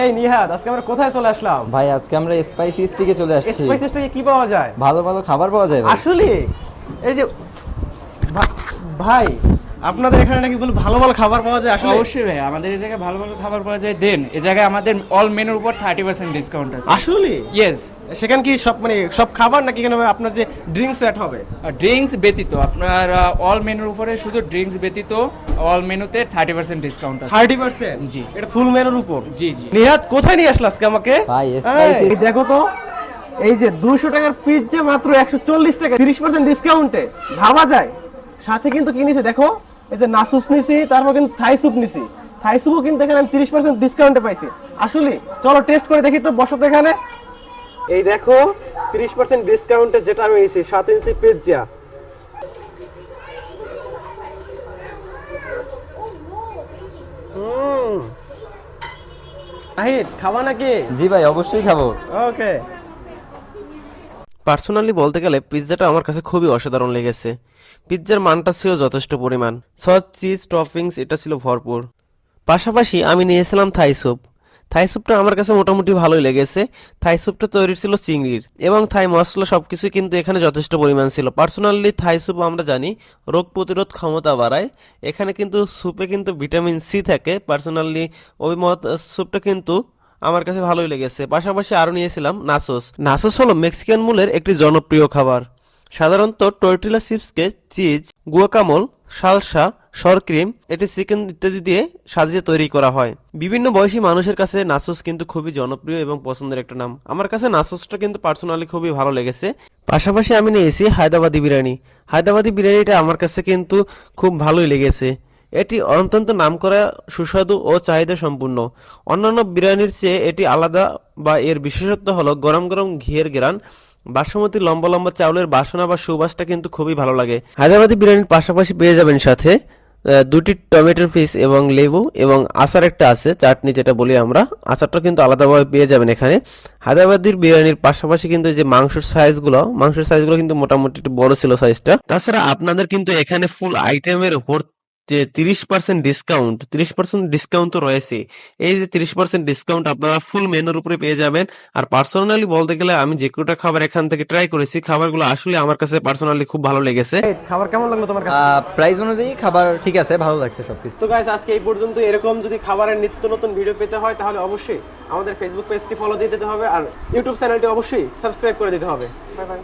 এই নিহাদ আজকে আমরা কোথায় চলে আসলাম? ভাই আজকে আমরা স্পাইসি স্টিকে চলে আসছি। স্পাইসি স্টিকে কি পাওয়া যায়? ভালো ভালো খাবার পাওয়া যায় আসলে এই যে ভাই আপনাদের এখানে নাকি বলে ভালো ভালো খাবার পাওয়া যায় আসলে? অবশ্যই ভাই আমাদের এই জায়গায় ভালো ভালো খাবার পাওয়া যায়। দেন এই জায়গায় আমাদের অল মেনুর উপর থার্টি পার্সেন্ট ডিসকাউন্ট আছে। আসলে? ইয়েস সেখানে কি সব মানে সব খাবার নাকি এখানে আপনার যে ড্রিঙ্কস অ্যাড হবে? ড্রিঙ্কস ব্যতীত আপনার অল মেনুর উপরে শুধু ড্রিঙ্কস ব্যতীত অল মেনুতে থার্টি পার্সেন্ট ডিসকাউন্ট আছে। থার্টি পার্সেন্ট জি। এটা ফুল মেনুর উপর? জি জি। নিহাত কোথায় নিয়ে আসলো আজকে আমাকে? ভাই, spicy। এই, দেখো তো এই যে দুশো টাকার পিৎজা মাত্র একশো চল্লিশ টাকা তিরিশ পার্সেন্ট ডিসকাউন্টে ভাবা যায়। সাথে কিন্তু কি নিছে দেখো। এই যে নাসুস নিছি তারপর কিন্তু থাই স্যুপ নিছি। থাই স্যুপও কিন্তু এখানে আমি তিরিশ পার্সেন্ট ডিসকাউন্টে পাইছি। আসলে চলো টেস্ট করে দেখি তো বসো তো এখানে। এই দেখো তিরিশ পার্সেন্ট ডিসকাউন্টে যেটা আমি নিছি সাত ইঞ্চি পিৎজা হুম। আহিদ খাবা নাকি? জি ভাই অবশ্যই খাব। ওকে পার্সোনালি বলতে গেলে পিৎজাটা আমার কাছে খুবই অসাধারণ লেগেছে। পিৎজার মানটা ছিল যথেষ্ট পরিমাণ। সস, চিজ টপিংস এটা ছিল ভরপুর। পাশাপাশি আমি নিয়েছিলাম থাই স্যুপ। থাই স্যুপটা আমার কাছে মোটামুটি ভালোই লেগেছে। থাই স্যুপটা তৈরি ছিল চিংড়ির। এবং থাই মশলা সবকিছু কিন্তু এখানে যথেষ্ট পরিমাণ ছিল। পার্সোনালি থাই স্যুপ আমরা জানি, রোগ প্রতিরোধ ক্ষমতা বাড়ায়। এখানে কিন্তু স্যুপে কিন্তু ভিটামিন সি থাকে। পার্সোনালি অভিমত মত স্যুপটা কিন্তু আমার কাছে ভালোই লেগেছে। পাশাপাশি আরও নিয়েছিলাম নাসোস। নাসোস হলো মেক্সিকান মূলের একটি জনপ্রিয় খাবার। সাধারণত tortilla চিপসকে cheese, guacamole, salsa sour cream এটি চিকেন ইত্যাদি দিয়ে সাজিয়ে তৈরি করা হয়। বিভিন্ন বয়সী মানুষের কাছে নাসোস কিন্তু খুবই জনপ্রিয় এবং পছন্দের একটা নাম। আমার কাছে নাসোসটা কিন্তু পার্সোনালি খুবই ভালো লেগেছে। পাশাপাশি আমি নিয়েছি হায়দ্রাবাদি বিরিয়ানি। হায়দ্রাবাদি বিরিয়ানিটা আমার কাছে কিন্তু খুব ভালোই লেগেছে। এটি অত্যন্ত নামকরা, সুস্বাদু ও চাহিদা সম্পূর্ণ অন্যান্য বিরিয়ানির চেয়ে এটি আলাদা বা এর বিশেষত্ব হলো গরম গরম ঘিয়ের গ্রান। বাসমতি লম্বা লম্বা চাউলের বাসনা বা সুবাসটা কিন্তু খুবই ভালো লাগে। হায়দ্রাবাদি বিরিয়ানির পাশাপাশি পেয়ে যাবেন সাথে দুটি টমেটোর পিস এবং লেবু এবং আচার একটা আছে, চাটনি যেটা বলি আমরা। আচারটা কিন্তু আলাদাভাবে পেয়ে যাবেন এখানে। হায়দ্রাবাদির বিরিয়ানির পাশাপাশি কিন্তু যে মাংসের সাইজগুলো মাংসের সাইজগুলো কিন্তু মোটামুটি একটু বড় ছিল সাইজটা। তাছাড়া আপনাদের কিন্তু এখানে ফুল আইটেমের উপর যে তিরিশ পার্সেন্ট ডিসকাউন্ট তিরিশ পার্সেন্ট ডিসকাউন্ট তো রয়েছে। এই যে তিরিশ পার্সেন্ট ডিসকাউন্ট আপনারা ফুল মেনুর উপরে পেয়ে যাবেন। আর পার্সোনালি বলতে গেলে আমি যে কটা খাবার এখান থেকে ট্রাই করেছি খাবারগুলো আসলে আমার কাছে পার্সোনালি খুব ভালো লেগেছে। খাবার কেমন লাগল তোমার কাছে? প্রাইস অনুযায়ী খাবার ঠিক আছে ভালো লাগছে সবকিছু। তো গাইস আজকে এই পর্যন্ত এরকম যদি খাবারের নিত্য নতুন ভিডিও পেতে হয় তাহলে অবশ্যই আমাদের ফেসবুক পেজটি ফলো দিয়ে দিতে হবে আর ইউটিউব চ্যানেলটি অবশ্যই সাবস্ক্রাইব করে দিতে হবে। Bye bye